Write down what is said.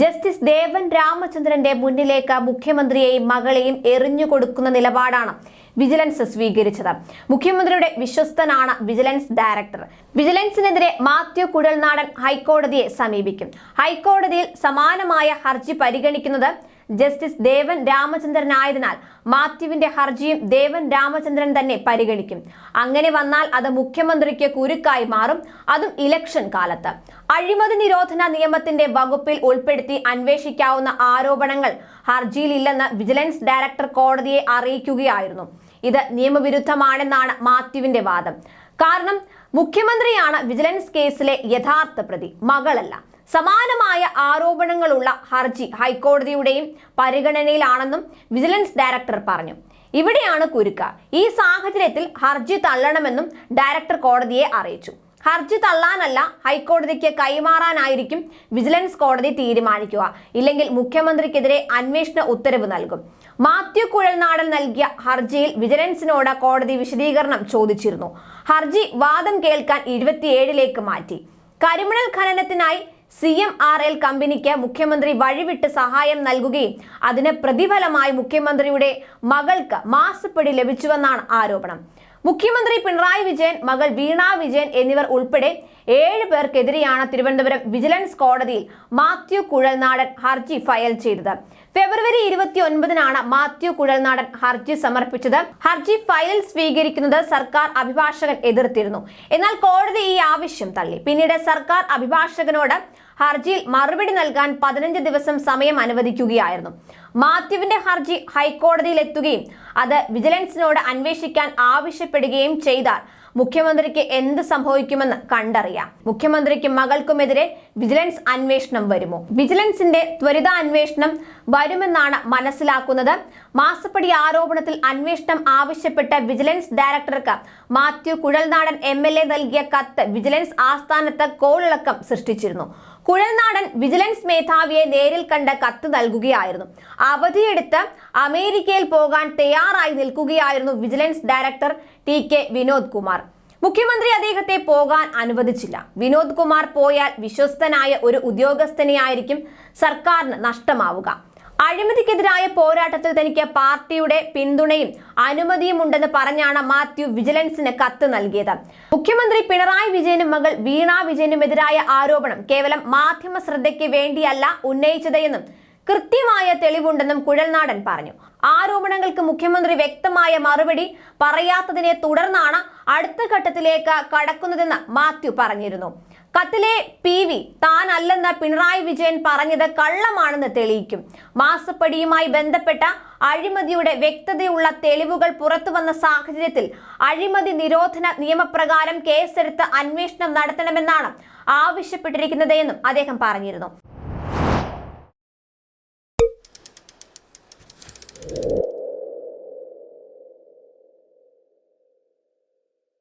Justice ദേവൻ രാമചന്ദ്രന്റെ മുന്നിലേക്ക് മുഖ്യമന്ത്രിയെയും മകളെയും എറിഞ്ഞു കൊടുക്കുന്ന നിലപാടാണ് വിജിലൻസ് സ്വീകരിച്ചത്. മുഖ്യമന്ത്രിയുടെ വിശ്വസ്തനാണ് വിജിലൻസ് ഡയറക്ടർ. വിജിലൻസിനെതിരെ മാത്യു കുഴൽനാടൻ ഹൈക്കോടതിയെ സമീപിക്കും. ഹൈക്കോടതിയിൽ സമാനമായ ഹർജി പരിഗണിക്കുന്നത് ജസ്റ്റിസ് ദേവൻ രാമചന്ദ്രൻ ആയതിനാൽ മാത്യുവിന്റെ ഹർജിയും ദേവൻ രാമചന്ദ്രൻ തന്നെ പരിഗണിക്കും. അങ്ങനെ വന്നാൽ അത് മുഖ്യമന്ത്രിക്ക് കുരുക്കായി മാറും. അതും ഇലക്ഷൻ കാലത്ത്. അഴിമതി നിരോധന നിയമത്തിന്റെ വകുപ്പിൽ ഉൾപ്പെടുത്തി അന്വേഷിക്കാവുന്ന ആരോപണങ്ങൾ ഹർജിയിലില്ലെന്ന് വിജിലൻസ് ഡയറക്ടർ കോടതിയെ അറിയിക്കുകയായിരുന്നു. ഇത് നിയമവിരുദ്ധമാണെന്നാണ് മാത്യുവിന്റെ വാദം. കാരണം മുഖ്യമന്ത്രിയാണ് വിജിലൻസ് കേസിലെ യഥാർത്ഥ പ്രതി മകളല്ല. സമാനമായ ആരോപണങ്ങളുള്ള ഹർജി ഹൈക്കോടതിയുടെയും പരിഗണനയിലാണെന്നും വിജിലൻസ് ഡയറക്ടർ പറഞ്ഞു. ഇവിടെയാണ് കുരുക്ക. ഈ സാഹചര്യത്തിൽ ഹർജി തള്ളണമെന്നും ഡയറക്ടർ കോടതിയെ അറിയിച്ചു. ഹർജി തള്ളാനല്ല ഹൈക്കോടതിക്ക് കൈമാറാനായിരിക്കും വിജിലൻസ് കോടതി തീരുമാനിക്കുക. ഇല്ലെങ്കിൽ മുഖ്യമന്ത്രിക്കെതിരെ അന്വേഷണ ഉത്തരവ് നൽകും. മാത്യു കുഴൽനാടൻ നൽകിയ ഹർജിയിൽ വിജിലൻസിനോട് കോടതി വിശദീകരണം ചോദിച്ചിരുന്നു. ഹർജി വാദം കേൾക്കാൻ ഇരുപത്തിയേഴിലേക്ക് മാറ്റി. കരിമണൽ ഖനനത്തിനായി സി എം ആർ എൽ കമ്പനിക്ക് മുഖ്യമന്ത്രി വഴിവിട്ട് സഹായം നൽകുകയും അതിന് പ്രതിഫലമായി മുഖ്യമന്ത്രിയുടെ മകൾക്ക് മാസപ്പടി ലഭിച്ചുവെന്നാണ് ആരോപണം. മുഖ്യമന്ത്രി പിണറായി വിജയൻ മകൾ വീണ വിജയൻ എന്നിവർ ഉൾപ്പെടെ ഏഴ് പേർക്കെതിരെയാണ് തിരുവനന്തപുരം വിജിലൻസ് കോടതിയിൽ മാത്യു കുഴൽനാടൻ ഹർജി ഫയൽ ചെയ്തത്. ഫെബ്രുവരി ഇരുപത്തി ഒൻപതിനാണ് മാത്യു കുഴൽനാടൻ ഹർജി സമർപ്പിച്ചത്. ഹർജി ഫയൽ സ്വീകരിക്കുന്നത് സർക്കാർ അഭിഭാഷകൻ എതിർത്തിരുന്നു. എന്നാൽ കോടതി ഈ ആവശ്യം തള്ളി. പിന്നീട് സർക്കാർ അഭിഭാഷകനോട് ഹർജിയിൽ മറുപടി നൽകാൻ പതിനഞ്ച് ദിവസം സമയം അനുവദിക്കുകയായിരുന്നു. മാത്യുവിന്റെ ഹർജി ഹൈക്കോടതിയിൽ എത്തുകയും അത് വിജിലൻസിനോട് അന്വേഷിക്കാൻ ആവശ്യപ്പെടുകയും ചെയ്താൽ മുഖ്യമന്ത്രിക്ക് എന്ത് സംഭവിക്കുമെന്ന് കണ്ടറിയാം. മുഖ്യമന്ത്രിക്കും മകൾക്കുമെതിരെ വിജിലൻസ് അന്വേഷണം വരുമോ? വിജിലൻസിന്റെ ത്വരിത അന്വേഷണം വരുമെന്നാണ് മനസ്സിലാക്കുന്നത്. മാസപ്പടി ആരോപണത്തിൽ അന്വേഷണം ആവശ്യപ്പെട്ട വിജിലൻസ് ഡയറക്ടർക്ക് Mathew Kuzhalnadan M L A നൽകിയ കത്ത് വിജിലൻസ് ആസ്ഥാനത്ത് കോളിളക്കം സൃഷ്ടിച്ചിരുന്നു. കുഴൽനാടൻ വിജിലൻസ് മേധാവിയെ നേരിൽ കണ്ട് കത്ത് നൽകുകയായിരുന്നു. അവധിയെടുത്ത് അമേരിക്കയിൽ പോകാൻ തയ്യാറായി നിൽക്കുകയായിരുന്നു vigilance director T K Vinod Kumar മുഖ്യമന്ത്രി അദ്ദേഹത്തെ പോകാൻ അനുവദിച്ചില്ല. വിനോദ് കുമാർ പോയാൽ വിശ്വസ്തനായ ഒരു ഉദ്യോഗസ്ഥനെയായിരിക്കും സർക്കാരിന് നഷ്ടമാവുക. അഴിമതിക്കെതിരായ പോരാട്ടത്തിൽ തനിക്ക് പാർട്ടിയുടെ പിന്തുണയും അനുമതിയും ഉണ്ടെന്ന് പറഞ്ഞാണ് മാത്യു വിജിലൻസിന് കത്ത് നൽകിയത്. മുഖ്യമന്ത്രി പിണറായി വിജയനും മകൾ വീണ വിജയനുമെതിരായ ആരോപണം കേവലം മാധ്യമ ശ്രദ്ധയ്ക്ക് വേണ്ടിയല്ല ഉന്നയിച്ചതെന്നും കൃത്യമായ തെളിവുണ്ടെന്നും കുഴൽനാടൻ പറഞ്ഞു. ആരോപണങ്ങൾക്ക് മുഖ്യമന്ത്രി വ്യക്തമായ മറുപടി പറയാത്തതിനെ തുടർന്നാണ് അടുത്ത ഘട്ടത്തിലേക്ക് കടക്കുന്നതെന്ന് മാത്യു പറഞ്ഞിരുന്നു. കത്തിലെ പി വി താനല്ലെന്ന് പിണറായി വിജയൻ പറഞ്ഞത് കള്ളമാണെന്ന് തെളിയിക്കും. മാസപ്പടിയുമായി ബന്ധപ്പെട്ട അഴിമതിയുടെ വ്യക്തതയുള്ള തെളിവുകൾ പുറത്തു വന്ന സാഹചര്യത്തിൽ അഴിമതി നിരോധന നിയമപ്രകാരം കേസെടുത്ത് അന്വേഷണം നടത്തണമെന്നാണ് ആവശ്യപ്പെട്ടിരിക്കുന്നത് എന്നും അദ്ദേഹം പറഞ്ഞിരുന്നു.